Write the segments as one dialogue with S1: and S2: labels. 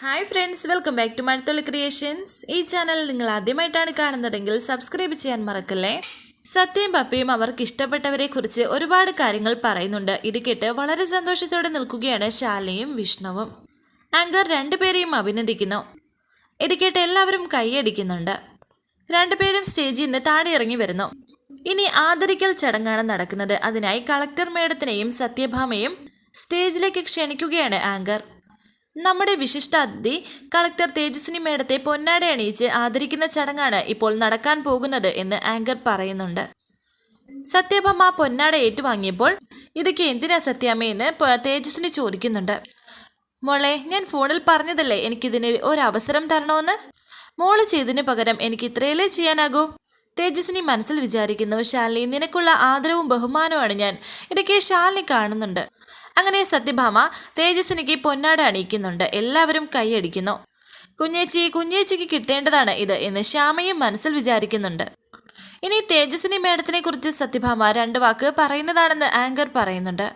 S1: Hi friends welcome back to Mazhathulli creations ഈ channel നിങ്ങൾ ആദ്യമായിട്ടാണ് കാണുന്നതെങ്കിൽ സബ്സ്ക്രൈബ് ചെയ്യാൻ മറക്കല്ലേ? സത്യം പപ്പയും അവർക്ക് ഇഷ്ടപ്പെട്ടവരെ കുറിച്ച് ഒരുപാട് കാര്യങ്ങൾ പറയുന്നുണ്ട്. ഇത് കേട്ട് വളരെ സന്തോഷത്തോടെ നിൽക്കുകയാണ് ശാലയും വിഷ്ണുവും. ആങ്കർ രണ്ടുപേരെയും അഭിനന്ദിക്കുന്നു. ഇത് കേട്ട് എല്ലാവരും കൈയടിക്കുന്നുണ്ട്. രണ്ടുപേരും സ്റ്റേജിൽ നിന്ന് താഴെ ഇറങ്ങി വരുന്നു. ഇനി ആദരിക്കൽ ചടങ്ങാണ് നടക്കുന്നത്. അതിനായി കളക്ടർ മേഡത്തിനെയും സത്യഭാമയും സ്റ്റേജിലേക്ക് ക്ഷണിക്കുകയാണ് ആങ്കർ നമ്മുടെ വിശിഷ്ട അതിഥി കളക്ടർ തേജസ്വിനി മേടത്തെ പൊന്നാട അണിയിച്ച് ആദരിക്കുന്ന ചടങ്ങാണ് ഇപ്പോൾ നടക്കാൻ പോകുന്നത് എന്ന് ആങ്കർ പറയുന്നുണ്ട്. സത്യഭാമ പൊന്നാട ഏറ്റുവാങ്ങിയപ്പോൾ ഇതൊക്കെ എന്തിനാ സത്യാമ്മയെന്ന് തേജസ്വിനി ചോദിക്കുന്നുണ്ട്. മോളെ ഞാൻ ഫോണിൽ പറഞ്ഞതല്ലേ എനിക്കിതിന് ഒരു അവസരം തരണമെന്ന് മോൾ ചെയ്തതിന് പകരം എനിക്ക് ഇത്രയല്ലേ ചെയ്യാനാകൂ? തേജസ്വിനി മനസ്സിൽ വിചാരിക്കുന്നു ശാലിനി നിനക്കുള്ള ആദരവും ബഹുമാനവുമാണ് ഞാൻ. ഇടയ്ക്ക് ശാലിനി കാണുന്നുണ്ട്. അങ്ങനെ സത്യഭാമ തേജസ്വിനിക്ക് പൊന്നാട അണിയിക്കുന്നുണ്ട്. എല്ലാവരും കൈയടിക്കുന്നു. കുഞ്ഞേച്ചി കുഞ്ഞേച്ചിക്ക് കിട്ടേണ്ടതാണ് ഇത് എന്ന് ശ്യാമയും മനസ്സിൽ വിചാരിക്കുന്നുണ്ട്. ഇനി തേജസ്വിനി മേഡത്തിനെ കുറിച്ച് സത്യഭാമ രണ്ട് വാക്ക് പറയുന്നതാണെന്ന് ആങ്കർ പറയുന്നുണ്ട്.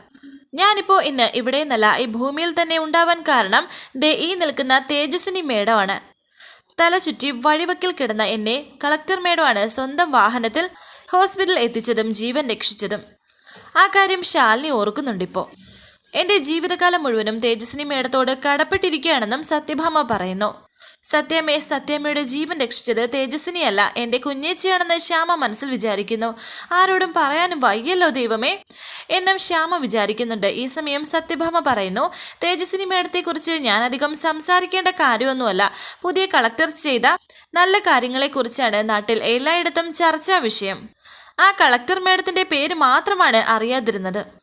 S1: ഞാനിപ്പോ ഇന്ന് ഇവിടെ നിന്നല്ല ഈ ഭൂമിയിൽ തന്നെ ഉണ്ടാവാൻ കാരണം ദേ ഈ നിൽക്കുന്ന തേജസ്വിനി മേഡമാണ്. തല ചുറ്റി വഴിവക്കിൽ കിടന്ന എന്നെ കളക്ടർ മേഡമാണ് സ്വന്തം വാഹനത്തിൽ ഹോസ്പിറ്റലിൽ എത്തിച്ചതും ജീവൻ രക്ഷിച്ചതും. ആ കാര്യം ശാലിനി ഓർക്കുന്നുണ്ടിപ്പോൾ എന്റെ ജീവിതകാലം മുഴുവനും തേജസ്വിനി മേടത്തോട് കടപ്പെട്ടിരിക്കുകയാണെന്നും സത്യഭാമ പറയുന്നു. സത്യമേ സത്യമ്മയുടെ ജീവൻ രക്ഷിച്ചത് തേജസ്വിനിയല്ല എന്റെ കുഞ്ഞേച്ചിയാണെന്ന് ശ്യാമ മനസ്സിൽ വിചാരിക്കുന്നു. ആരോടും പറയാനും വയ്യല്ലോ ദൈവമേ എന്നും ശ്യാമ വിചാരിക്കുന്നുണ്ട്. ഈ സമയം സത്യഭാമ പറയുന്നു തേജസ്വിനി മേഡത്തെക്കുറിച്ച് ഞാൻ അധികം സംസാരിക്കേണ്ട കാര്യമൊന്നുമല്ല. പുതിയ കളക്ടർ ചെയ്ത നല്ല കാര്യങ്ങളെക്കുറിച്ചാണ് നാട്ടിൽ എല്ലായിടത്തും ചർച്ചാ വിഷയം ആ കളക്ടർ മേഡത്തിന്റെ പേര് മാത്രമാണ് അറിയാതിരുന്നത്.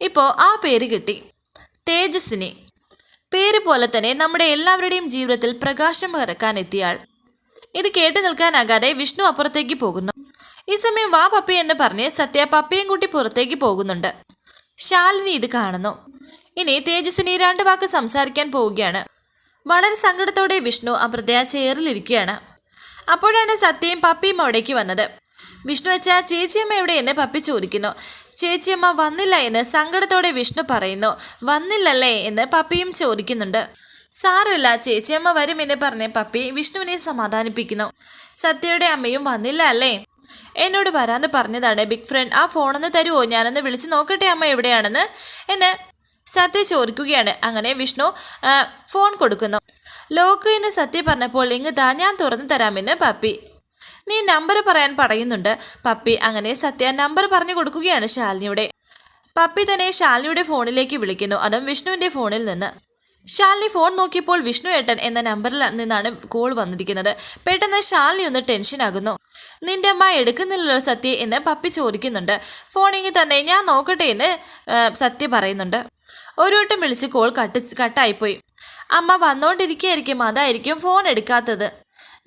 S1: ഇപ്പോൾ ആ പേര് കിട്ടി. തേജസ്വിനി പേര് പോലെ തന്നെ നമ്മുടെ എല്ലാവരുടെയും ജീവിതത്തിൽ പ്രകാശം പകർക്കാൻ എത്തിയാൾ. ഇത് കേട്ടു നിൽക്കാനാകാതെ വിഷ്ണു അപ്പുറത്തേക്ക് പോകുന്നു. ഈ സമയം വാ പപ്പി എന്ന് പറഞ്ഞ് സത്യ പപ്പയും കൂട്ടി പുറത്തേക്ക് പോകുന്നുണ്ട്. ശാലിനി ഇത് കാണുന്നു. ഇനി തേജസ്വിനി രണ്ട് വാക്ക് സംസാരിക്കാൻ പോവുകയാണ്. വളരെ സങ്കടത്തോടെ വിഷ്ണു അപ്പുറത്തെ ആ ചെയറിലിരിക്കുകയാണ് അപ്പോഴാണ് സത്യയും പപ്പിയും അവിടേക്ക് വന്നത്. വിഷ്ണു അച്ഛാ ചേച്ചിയമ്മ എവിടെ എന്ന് പപ്പി ചോദിക്കുന്നു ചേച്ചിയമ്മ വന്നില്ല എന്ന് സങ്കടത്തോടെ വിഷ്ണു പറയുന്നു. വന്നില്ലല്ലേ എന്ന് പപ്പിയും ചോദിക്കുന്നുണ്ട്. സാരമില്ല ചേച്ചിയമ്മ വരും എന്ന് പറഞ്ഞ് പപ്പി വിഷ്ണുവിനെ സമാധാനിപ്പിക്കുന്നു. സത്യയുടെ അമ്മയും വന്നില്ല അല്ലേ? എന്നോട് വരാന്ന് പറഞ്ഞതാണ് ബിഗ് ഫ്രണ്ട്. ആ ഫോണൊന്ന് തരുമോ ഞാനൊന്ന് വിളിച്ച് നോക്കട്ടെ അമ്മ എവിടെയാണെന്ന് എന്നെ സത്യ ചോദിക്കുകയാണ്. അങ്ങനെ വിഷ്ണു ഫോൺ കൊടുക്കുന്നു. ലോക്ക് എന്ന് സത്യ പറഞ്ഞപ്പോൾ ഇങ്ങ് താ ഞാൻ തുറന്നു തരാമെന്ന് പപ്പി നീ നമ്പർ പറയാൻ പറയുന്നുണ്ട്. പപ്പി അങ്ങനെ സത്യ നമ്പർ പറഞ്ഞു കൊടുക്കുകയാണ് ശാലിനിയുടെ. പപ്പി തന്നെ ശാലിനിയുടെ ഫോണിലേക്ക് വിളിക്കുന്നു. അതും വിഷ്ണുവിന്റെ ഫോണിൽ നിന്ന്. ശാലിനി ഫോൺ നോക്കിയപ്പോൾ വിഷ്ണു ഏട്ടൻ എന്ന നമ്പറിൽ നിന്നാണ് കോൾ വന്നിരിക്കുന്നത്. പെട്ടെന്ന് ശാലിനി ഒന്ന് ടെൻഷനാകുന്നു നിന്റെ അമ്മ എടുക്കുന്നില്ലല്ലോ സത്യ എന്ന് പപ്പി ചോദിക്കുന്നുണ്ട്. ഫോണിങ്ങി തന്നെ ഞാൻ നോക്കട്ടെ എന്ന് സത്യ പറയുന്നുണ്ട്. ഒരു വട്ടം വിളിച്ച് കോൾ കട്ട് കട്ടായിപ്പോയി. അമ്മ വന്നുകൊണ്ടിരിക്കുകയായിരിക്കും അതായിരിക്കും ഫോൺ എടുക്കാത്തത്.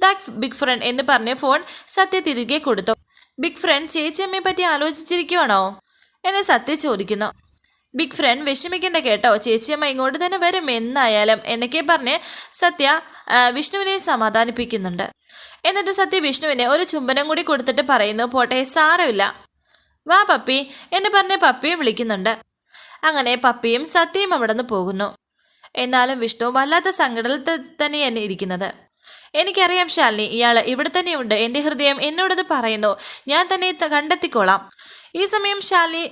S1: ദാറ്റ് ബിഗ് ഫ്രണ്ട് എന്ന് പറഞ്ഞ് ഫോൺ സത്യ തിരികെ കൊടുത്തു. ബിഗ് ഫ്രണ്ട് ചേച്ചിയമ്മയെ പറ്റി ആലോചിച്ചിരിക്കുവാണോ? എന്ന് സത്യ ചോദിക്കുന്നു. ബിഗ് ഫ്രണ്ട് വിഷമിക്കേണ്ട കേട്ടോ. ചേച്ചിയമ്മ ഇങ്ങോട്ട് തന്നെ വരും എന്നായാലും എന്നൊക്കെ പറഞ്ഞ് സത്യ വിഷ്ണുവിനെ സമാധാനിപ്പിക്കുന്നുണ്ട്. എന്നിട്ട് സത്യ വിഷ്ണുവിനെ ഒരു ചുംബനം കൂടി കൊടുത്തിട്ട് പറയുന്നു പോട്ടെ സാരമില്ല. വാ പപ്പി എന്ന് പറഞ്ഞ് പപ്പിയും വിളിക്കുന്നുണ്ട്. അങ്ങനെ പപ്പിയും സത്യയും അവിടെ നിന്ന് പോകുന്നു. എന്നാലും വിഷ്ണു വല്ലാത്ത സങ്കടത്തിൽ തന്നെയാണ് ഇരിക്കുന്നത്. എനിക്കറിയാം ശാലിനി ഇയാൾ ഇവിടെ തന്നെയുണ്ട്. എന്റെ ഹൃദയം എന്നോടത് പറയുന്നു. ഞാൻ തന്നെ കണ്ടെത്തിക്കോളാം. ഈ സമയം ശാലിനി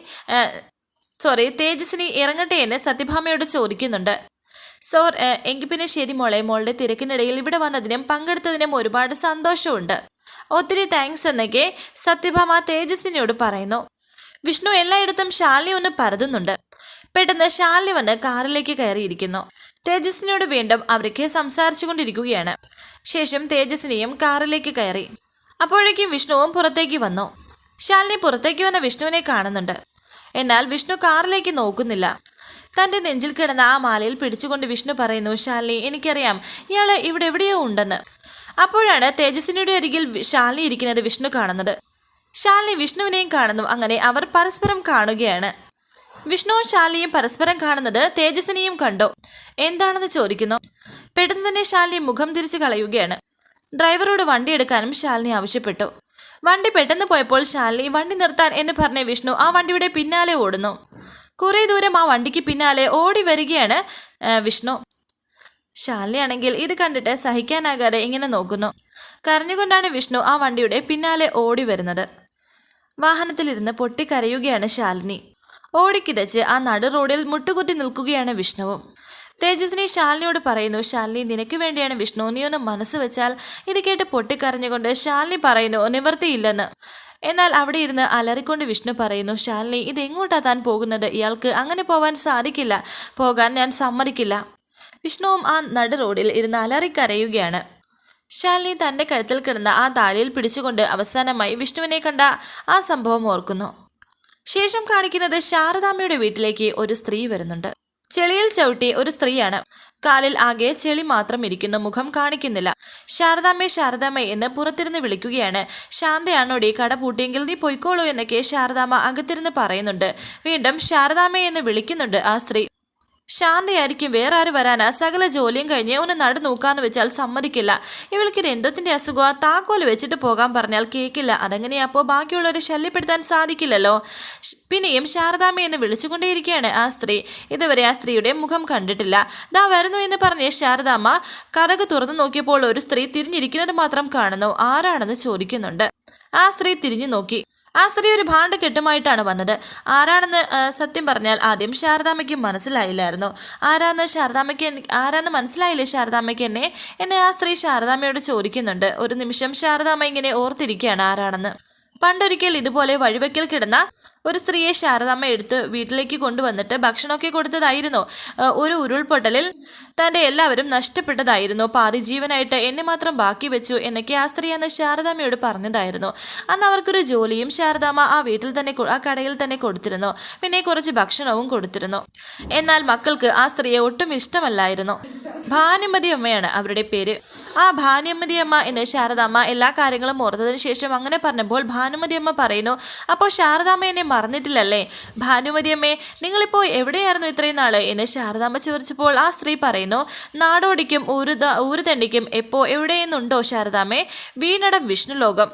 S1: സോറി തേജസ്വിനി ഇറങ്ങട്ടെ എന്ന് സത്യഭാമയോട് ചോദിക്കുന്നുണ്ട്. സോർ എങ്കിൽ പിന്നെ ശരി മോളെ. മോളുടെ തിരക്കിനിടയിൽ ഇവിടെ വന്നതിനും പങ്കെടുത്തതിനും ഒരുപാട് സന്തോഷമുണ്ട്. ഒത്തിരി താങ്ക്സ് എന്നൊക്കെ സത്യഭാമ തേജസ്വിനിയോട് പറയുന്നു. വിഷ്ണു എല്ലായിടത്തും ശാലിനി ഒന്ന് പരതുന്നുണ്ട്. പെട്ടെന്ന് ശാലിനി വന്ന് കാറിലേക്ക് കയറിയിരിക്കുന്നു. തേജസ്വിനിയോട് വീണ്ടും അവർക്ക് സംസാരിച്ചു കൊണ്ടിരിക്കുകയാണ് ശേഷം തേജസ്വിനിയും കാറിലേക്ക് കയറി. അപ്പോഴേക്കും വിഷ്ണുവും പുറത്തേക്ക് വന്നു. ശാലിനി പുറത്തേക്ക് വന്ന വിഷ്ണുവിനെ കാണുന്നുണ്ട്. എന്നാൽ വിഷ്ണു കാറിലേക്ക് നോക്കുന്നില്ല. തന്റെ നെഞ്ചിൽ കിടന്ന ആ മാലയിൽ പിടിച്ചുകൊണ്ട് വിഷ്ണു പറയുന്നു ശാലിനി എനിക്കറിയാം ഇയാൾ ഇവിടെ എവിടെയോ ഉണ്ടെന്ന്. അപ്പോഴാണ് തേജസ്വിനിയുടെ അരികിൽ ശാലിനി ഇരിക്കുന്നത് വിഷ്ണു കാണുന്നത്. ശാലിനി വിഷ്ണുവിനെയും കാണുന്നു. അങ്ങനെ അവർ പരസ്പരം കാണുകയാണ്. വിഷ്ണുവും ശാലിയും പരസ്പരം കാണുന്നത് തേജസ്സിനെയും കണ്ടോ. എന്താണെന്ന് ചോദിക്കുന്നു? പെട്ടെന്ന് തന്നെ ശാലിനി മുഖം തിരിച്ചു കളയുകയാണ്. ഡ്രൈവറോട് വണ്ടി എടുക്കാനും ശാലിനി ആവശ്യപ്പെട്ടു. വണ്ടി പെട്ടെന്ന് പോയപ്പോൾ ശാലിനി വണ്ടി നിർത്താൻ എന്ന് പറഞ്ഞ വിഷ്ണു ആ വണ്ടിയുടെ പിന്നാലെ ഓടുന്നു. കുറേ ദൂരം ആ വണ്ടിക്ക് പിന്നാലെ ഓടി വരികയാണ് വിഷ്ണു. ശാലിനിയാണെങ്കിൽ ഇത് കണ്ടിട്ട് സഹിക്കാനാകാതെ ഇങ്ങനെ നോക്കുന്നു. കരഞ്ഞുകൊണ്ടാണ് വിഷ്ണു ആ വണ്ടിയുടെ പിന്നാലെ ഓടി വരുന്നത്. വാഹനത്തിലിരുന്ന് പൊട്ടിക്കരയുകയാണ് ശാലിനി. ഓടിക്കിതച്ച് ആ നടു റോഡിൽ മുട്ടുകുത്തി നിൽക്കുകയാണ് വിഷ്ണുവും. തേജസ്വിനി ശാലിനിയോട് പറയുന്നു ശാലിനി നിനക്ക് വേണ്ടിയാണ് വിഷ്ണു. നീ ഒന്ന് മനസ്സ് വെച്ചാൽ ഇത് കേട്ട് പൊട്ടിക്കരഞ്ഞുകൊണ്ട് ശാലിനി പറയുന്നു നിവർത്തിയില്ലെന്ന്. എന്നാൽ അവിടെ ഇരുന്ന് അലറിക്കൊണ്ട് വിഷ്ണു പറയുന്നു ശാലിനി ഇത് എങ്ങോട്ടാ താൻ പോകുന്നത്? ഇയാൾക്ക് അങ്ങനെ പോവാൻ സാധിക്കില്ല. പോകാൻ ഞാൻ സമ്മതിക്കില്ല. വിഷ്ണുവും ആ നടു റോഡിൽ ഇരുന്ന് അലറിക്കരയുകയാണ്. ശാലിനി തന്റെ കഴുത്തിൽ കിടന്ന ആ താലിയിൽ പിടിച്ചുകൊണ്ട് അവസാനമായി വിഷ്ണുവിനെ കണ്ട ആ സംഭവം ഓർക്കുന്നു. ശേഷം കാണിക്കുന്നത് ശാരദാമ്മയുടെ വീട്ടിലേക്ക് ഒരു സ്ത്രീ വരുന്നുണ്ട്. ചെളിയിൽ ചവിട്ടി ഒരു സ്ത്രീയാണ്. കാലിൽ ആകെ ചെളി മാത്രം ഇരിക്കുന്ന. മുഖം കാണിക്കുന്നില്ല. ശാരദാമ്മേ ശാരദാമ്മേ എന്ന് പുറത്തിരുന്ന് വിളിക്കുകയാണ്. ശാന്തയാണോടി? കട പൂട്ടിയെങ്കിൽ നീ പൊയ്ക്കോളൂ എന്നൊക്കെ ശാരദാമ്മ അകത്തിരുന്ന് പറയുന്നുണ്ട്. വീണ്ടും ശാരദാമ്മേ എന്ന് വിളിക്കുന്നുണ്ട് ആ സ്ത്രീ. ശാന്തയായിരിക്കും. വേറെ ആര് വരാനാ? സകല ജോലിയും കഴിഞ്ഞ് ഒന്ന് നടു നോക്കാന്ന് വെച്ചാൽ സമ്മതിക്കില്ല. ഇവൾക്ക് എന്തത്തിന്റെ അസുഖമാ താക്കോൽ വെച്ചിട്ട് പോകാൻ പറഞ്ഞാൽ കേൾക്കില്ല അതെങ്ങനെയാ? അപ്പോൾ ബാക്കിയുള്ളവരെ ശല്യപ്പെടുത്താൻ സാധിക്കില്ലല്ലോ. പിന്നെയും ശാരദാമ്മ എന്ന് വിളിച്ചുകൊണ്ടേയിരിക്കുകയാണ് ആ സ്ത്രീ. ഇതുവരെ ആ സ്ത്രീയുടെ മുഖം കണ്ടിട്ടില്ല. ദാ വരുന്നു എന്ന് പറഞ്ഞ് ശാരദാമ്മ കറക് തുറന്നു നോക്കിയപ്പോൾ ഒരു സ്ത്രീ തിരിഞ്ഞിരിക്കുന്നത് മാത്രം കാണുന്നു. ആരാണെന്ന് ചോദിക്കുന്നുണ്ട്. ആ സ്ത്രീ തിരിഞ്ഞു നോക്കി. ആ സ്ത്രീ ഒരു ഭാണ്ഡ കെട്ടുമായിട്ടാണ് വന്നത്. ആരാണെന്ന് സത്യം പറഞ്ഞാൽ ആദ്യം ശാരദാമ്മയ്ക്ക് മനസ്സിലായില്ലായിരുന്നു. ആരാന്ന് ശാരദാമ്മയ്ക്ക് ആരാന്ന് മനസ്സിലായില്ലേ ശാരദാമ്മയ്ക്ക് എന്നെ? എന്നെ ആ സ്ത്രീ ശാരദാമ്മയോട് ചോദിക്കുന്നുണ്ട്. ഒരു നിമിഷം ശാരദാമ്മ ഇങ്ങനെ ഓർത്തിരിക്കുകയാണ് ആരാണെന്ന്. പണ്ടൊരിക്കൽ ഇതുപോലെ വഴിവെക്കൽ കിടന്ന ഒരു സ്ത്രീയെ ശാരദാമ്മ എടുത്ത് വീട്ടിലേക്ക് കൊണ്ടുവന്നിട്ട് ഭക്ഷണമൊക്കെ കൊടുത്തതായിരുന്നു. ഒരു ഉരുൾപൊട്ടലിൽ തന്റെ എല്ലാവരും നഷ്ടപ്പെട്ടതായിരുന്നു. പാതി ജീവനായിട്ട് എന്നെ മാത്രം ബാക്കി വെച്ചു എന്നൊക്കെ ആ സ്ത്രീ അന്ന് ശാരദാമ്മയോട് പറഞ്ഞതായിരുന്നു. അന്ന് അവർക്കൊരു ജോലിയും ശാരദാമ്മ ആ വീട്ടിൽ തന്നെ ആ കടയിൽ തന്നെ കൊടുത്തിരുന്നു. പിന്നെ കുറച്ച് ഭക്ഷണവും കൊടുത്തിരുന്നു. എന്നാൽ മക്കൾക്ക് ആ സ്ത്രീയെ ഒട്ടും ഇഷ്ടമല്ലായിരുന്നു. ഭാനുമതി അമ്മയാണ് അവരുടെ പേര്. ആ ഭാനുമതി അമ്മ എന്ന് ശാരദാമ്മ എല്ലാ കാര്യങ്ങളും ഓർത്തതിന് ശേഷം അങ്ങനെ പറഞ്ഞപ്പോൾ ഭാനുമതി അമ്മ പറയുന്നു അപ്പോൾ ശാരദാമ്മ എന്നെ മറന്നിട്ടില്ലല്ലേ? ഭാനുമതിയമ്മേ നിങ്ങളിപ്പോൾ എവിടെയായിരുന്നു ഇത്രയും നാൾ? എന്ന് ശാരദാമ്മ ചോദിച്ചപ്പോൾ ആ സ്ത്രീ പറയുന്നു നാടോടിക്കും ഊരുത ഊരുതണ്ടിക്കും എപ്പോൾ എവിടെയെന്നുണ്ടോ ശാരദാമ്മേ? വീണടം വിഷ്ണുലോകം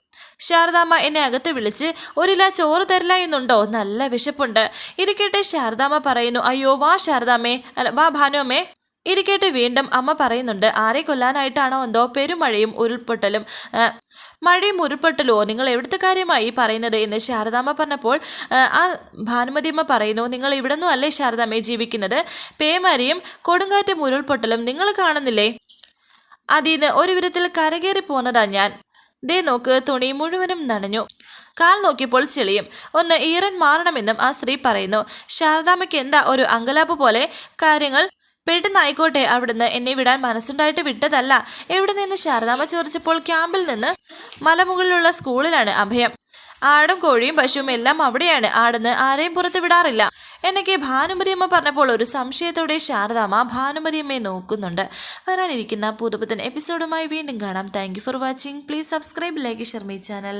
S1: ശാരദാമ്മ എന്നെ അകത്ത് വിളിച്ച് ഒരില ചോറ് തരില്ല എന്നുണ്ടോ? നല്ല വിശപ്പുണ്ട്. ഇരിക്കട്ടെ ശാരദാമ്മ പറയുന്നു അയ്യോ വാ ശാരദാമ്മേ. വാ ഭാനുമ്മേ ഇരിക്കട്ടെ വീണ്ടും അമ്മ പറയുന്നുണ്ട് ആരെ കൊല്ലാനായിട്ടാണോ എന്തോ പെരുമഴയും ഉരുൾപൊട്ടലും മഴയും ഉരുൾപൊട്ടലോ? നിങ്ങൾ എവിടുത്തെ കാര്യമായി പറയുന്നത് എന്ന് ശാരദാമ്മ പറഞ്ഞപ്പോൾ ആ, ഭാനുമതിയമ്മ പറയുന്നു നിങ്ങൾ ഇവിടെ നിന്നും അല്ലേ ശാരദാമ്മയെ ജീവിക്കുന്നത്? പേമാരിയും കൊടുങ്കാറ്റും ഉരുൾപൊട്ടലും നിങ്ങൾ കാണുന്നില്ലേ? അതിന് ഒരു വിധത്തിൽ കരകയറി പോന്നതാ ഞാൻ. ദേ നോക്ക് തുണി മുഴുവനും നനഞ്ഞു. കാൽ നോക്കിയപ്പോൾ ചെളിയും. ഒന്ന് ഈറൻ മാറണമെന്നും ആ സ്ത്രീ പറയുന്നു. ശാരദാമ്മയ്ക്ക് എന്താ ഒരു അങ്കലാപ്പ് പോലെ? കാര്യങ്ങൾ പെട്ടെന്നായിക്കോട്ടെ അവിടുന്ന് എന്നെ വിടാൻ മനസ്സുണ്ടായിട്ട് വിട്ടതല്ല. എവിടെ നിന്ന് ശാരദാമ്മ ചോദിച്ചപ്പോൾ ക്യാമ്പിൽ നിന്ന് മലമുകളിലുള്ള സ്കൂളിലാണ് അഭയം. ആടും കോഴിയും പശുവും എല്ലാം അവിടെയാണ്. ആടുന്ന് ആരെയും പുറത്ത് വിടാറില്ല. എന്നൊക്കെ ഭാനുമതിയമ്മ പറഞ്ഞപ്പോൾ ഒരു സംശയത്തോടെ ശാരദാമ്മ ഭാനുമതിയമ്മയെ നോക്കുന്നുണ്ട്. വരാനിരിക്കുന്ന പുതുപുത്തൻ എപ്പിസോഡുമായി വീണ്ടും കാണാം. Thank for watching please subscribe like Sharmi channel